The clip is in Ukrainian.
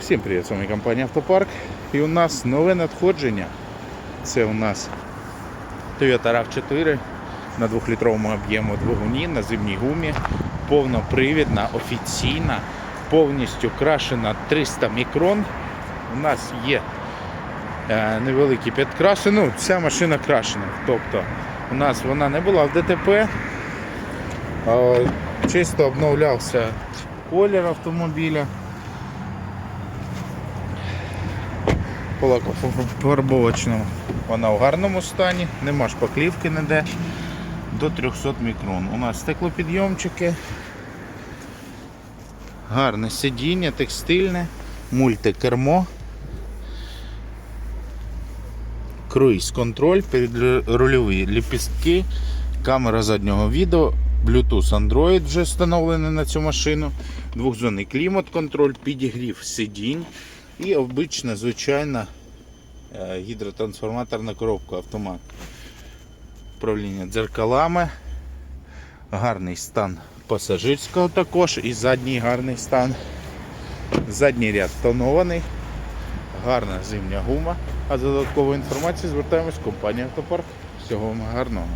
Всім привіт, з вами компанія Автопарк. І у нас нове надходження. Це у нас Toyota RAV4 на 2-літровому об'єму двигуні на зимній гумі. Повнопривідна, офіційна, повністю крашена 300 мікрон. У нас є е, невеликі підкраси. Ну, ця машина крашена. Тобто у нас вона не була в ДТП. Чисто обновлявся колір автомобіля. Полакофарбовочному вона в гарному стані, нема шпаклівки ніде. До 300 мікрон. У нас стеклопідйомчики, гарне сидіння, текстильне, мультикермо, круїз контроль, рульові ліпістки, камера заднього відео, Bluetooth Android вже встановлений на цю машину, двохзонний клімат контроль, підігрів сидінь і обична звичайна е, гідротрансформаторна коробка автомат. Управління дзеркалами, гарний стан пасажирського також і задній гарний стан. Задній ряд тонований, гарна зимня гума. А за додатковою інформацією звертаємось в компанію Автопарк. Всього вам гарного.